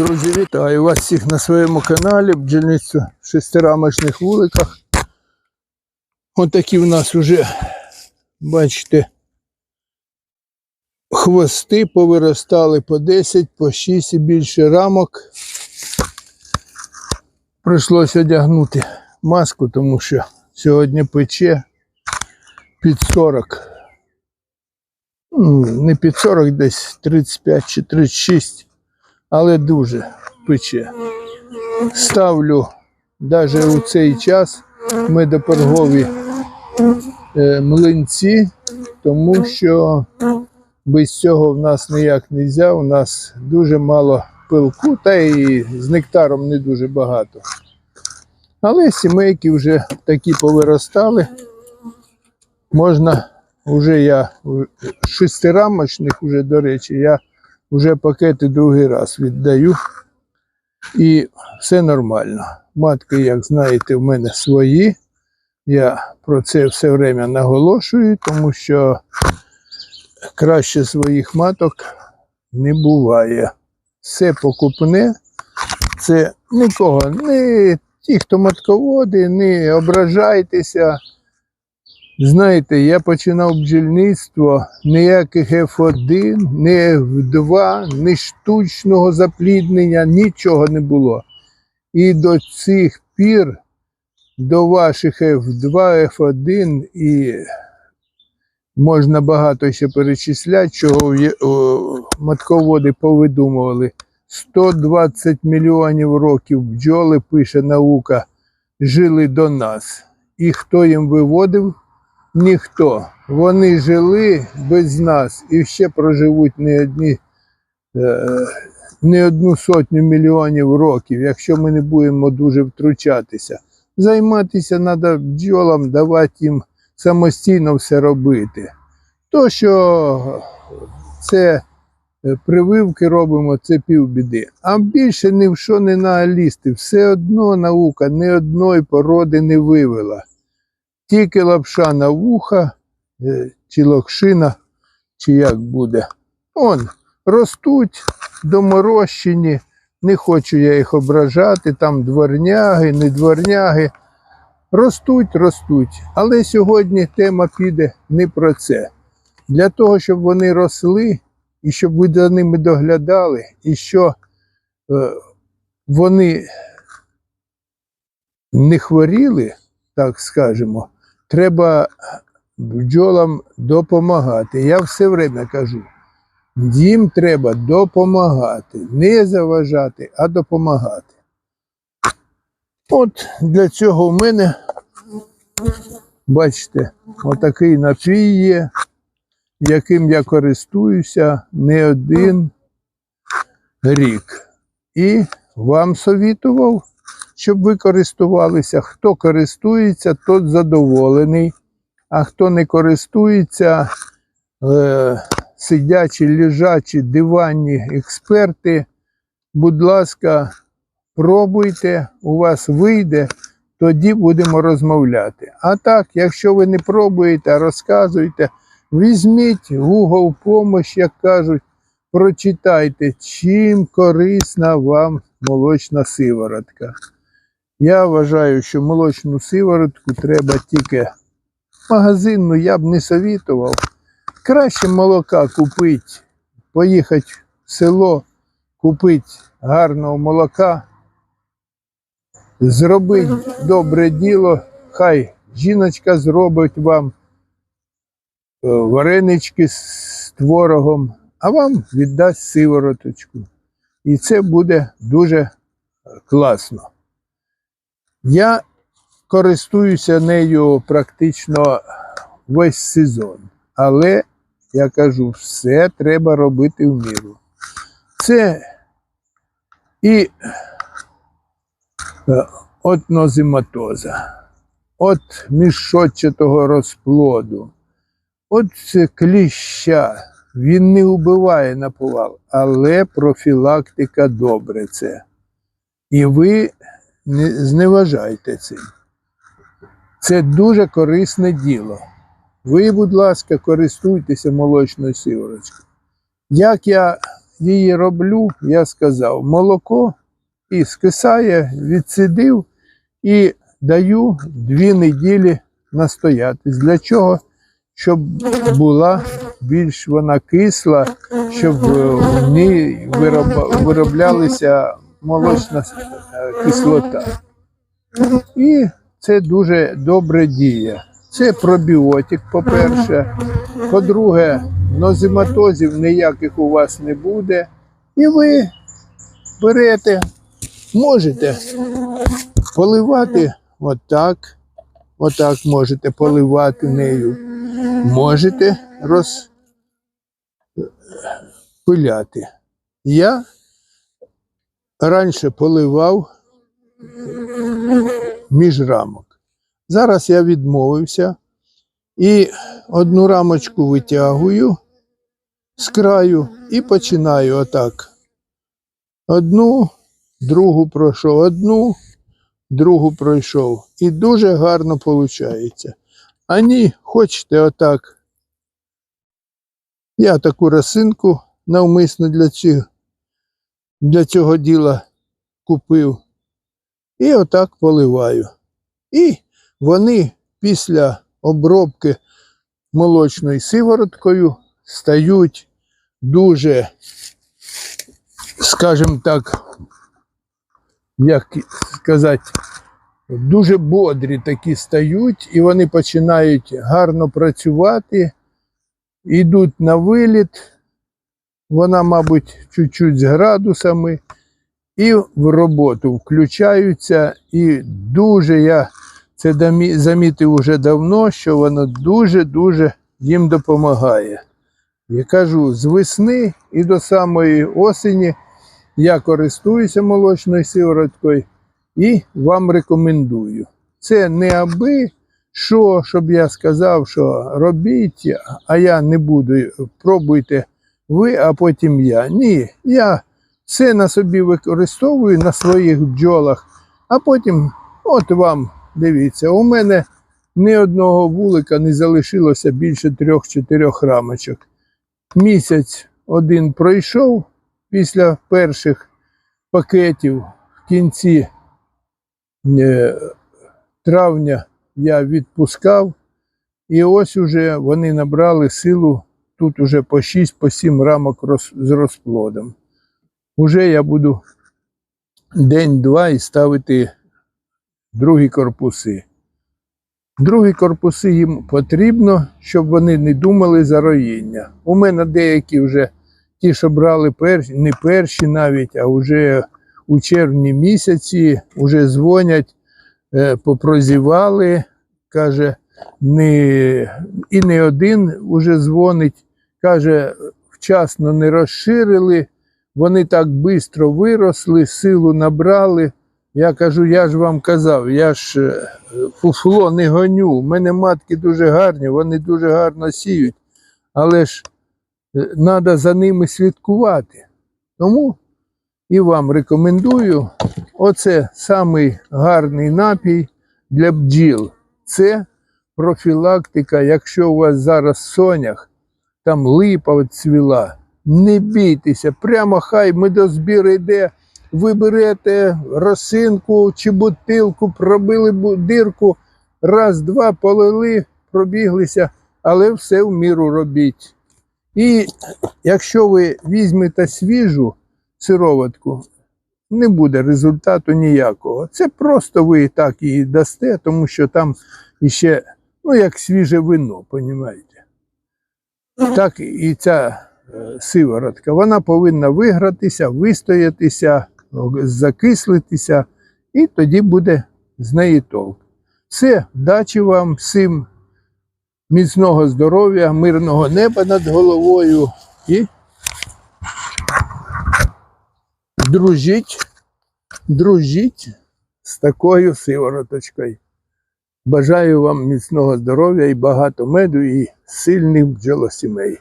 Друзі, вітаю вас всіх на своєму каналі бджільницю в шестирамочних вуликах. Ось такі в нас вже, бачите, хвости повиростали по 10, по 6 і більше рамок. Прийшлося одягнути маску, тому що сьогодні пече під 40. Не під 40, десь 35 чи 36 але дуже пече. Ставлю навіть у цей час медопергові е, млинці, тому що без цього в нас ніяк не можна, у нас дуже мало пилку, та і з нектаром не дуже багато. Але сімейки вже такі повиростали. Можна, вже я шестирамочних, уже, до речі, я вже пакети другий раз віддаю. І все нормально. Матки, як знаєте, в мене свої. Я про це все время наголошую, тому що краще своїх маток не буває. Все покупне, це нікого, не ті, хто матководи, не ображайтеся. Знаєте, я починав бджільництво, ніяких F1, ні F2, ні штучного запліднення, нічого не було. І до цих пір, до ваших F2, F1 і можна багато ще перечисляти, чого матководи повидумували. 120 мільйонів років бджоли, пише наука, жили до нас. І хто їм виводив? Ніхто. Вони жили без нас і ще проживуть не одні, е, не одну сотню мільйонів років, якщо ми не будемо дуже втручатися. Займатися треба бджолам, давати їм самостійно все робити. То, що це е, прививки робимо, це півбіди. А більше ні в що не наалісти. Все одно наука ні одної породи не вивела тільки лапша на вуха, е, чи локшина, чи як буде. Он, ростуть доморощені, не хочу я їх ображати, там дворняги, не дворняги. Ростуть, ростуть. Але сьогодні тема піде не про це. Для того, щоб вони росли, і щоб ви за ними доглядали, і що е, вони не хворіли, так скажемо, треба бджолам допомагати. Я все время кажу, їм треба допомагати, не заважати, а допомагати. От для цього в мене, бачите, отакий напій є, яким я користуюся не один рік. І вам совітував щоб ви користувалися. Хто користується, тот задоволений, а хто не користується, е, сидячі, лежачі, диванні експерти, будь ласка, пробуйте, у вас вийде, тоді будемо розмовляти. А так, якщо ви не пробуєте, а розказуєте, візьміть Google помощь, як кажуть, прочитайте, чим корисна вам молочна сиворотка. Я вважаю, що молочну сиворотку треба тільки магазинну, я б не совітував. Краще молока купити, поїхати в село, купити гарного молока, зробити добре діло, хай жіночка зробить вам е, варенички з творогом, а вам віддасть сивороточку. І це буде дуже класно. Я користуюся нею практично весь сезон, але я кажу, все треба робити в міру. Це і е, от нозематоза, от мішотчатого розплоду, от кліща. Він не вбиває на повал, але профілактика добре це. І ви не зневажайте цим. Це дуже корисне діло. Ви, будь ласка, користуйтеся молочною сиворочкою. Як я її роблю, я сказав, молоко і скисає, відсидив і даю дві неділі настоятись. Для чого? Щоб була більш вона кисла, щоб в ній вироблялася молочна е, кислота. І це дуже добре діє. Це пробіотик, по-перше. По-друге, нозематозів ніяких у вас не буде. І ви берете, можете поливати отак. Отак можете поливати нею. Можете розпиляти. Я раніше поливав між рамок. Зараз я відмовився і одну рамочку витягую з краю і починаю отак. Одну, другу пройшов, одну, другу пройшов. І дуже гарно виходить. А ні, хочете отак. Я таку росинку навмисно для цього, для цього діла купив. І отак поливаю. І вони після обробки молочною сивороткою стають дуже, скажімо так, як сказати, дуже бодрі такі стають, і вони починають гарно працювати, йдуть на виліт. Вона, мабуть, чуть-чуть з градусами і в роботу включаються. І дуже я це замітив уже давно, що воно дуже-дуже їм допомагає. Я кажу, з весни і до самої осені я користуюся молочною сивороткою і вам рекомендую. Це не аби що, щоб я сказав, що робіть, а я не буду. Пробуйте ви, а потім я. Ні, я все на собі використовую на своїх бджолах, а потім, от вам, дивіться, у мене ні одного вулика не залишилося більше трьох-чотирьох рамочок. Місяць один пройшов після перших пакетів в кінці е, травня я відпускав, і ось уже вони набрали силу тут уже по 6-7 рамок роз- з розплодом. Уже я буду день-два і ставити другі корпуси. Другі корпуси їм потрібно, щоб вони не думали за роїння. У мене деякі вже ті, що брали перші, не перші навіть, а вже у червні місяці вже дзвонять, е, попрозівали, каже, не, і не один уже дзвонить, каже, вчасно не розширили, вони так швидко виросли, силу набрали. Я кажу, я ж вам казав, я ж е, фуфло не гоню. У мене матки дуже гарні, вони дуже гарно сіють, але ж треба за ними слідкувати. Тому і вам рекомендую. Оце самий гарний напій для бджіл. Це профілактика, якщо у вас зараз сонях, там липа цвіла, не бійтеся, прямо хай медозбір йде, ви берете росинку чи бутилку, пробили дирку, раз, два полили, пробіглися, але все в міру робіть. І якщо ви візьмете свіжу сироватку, не буде результату ніякого. Це просто ви так її дасте, тому що там іще, ну, як свіже вино, понімаєте? Так і ця е, сиворотка, вона повинна вигратися, вистоятися, закислитися, і тоді буде з неї толк. Все, вдачі вам всім, міцного здоров'я, мирного неба над головою і дружіть, дружіть з такою сивороточкою. Бажаю вам міцного здоров'я і багато меду і сильних бджолосімей.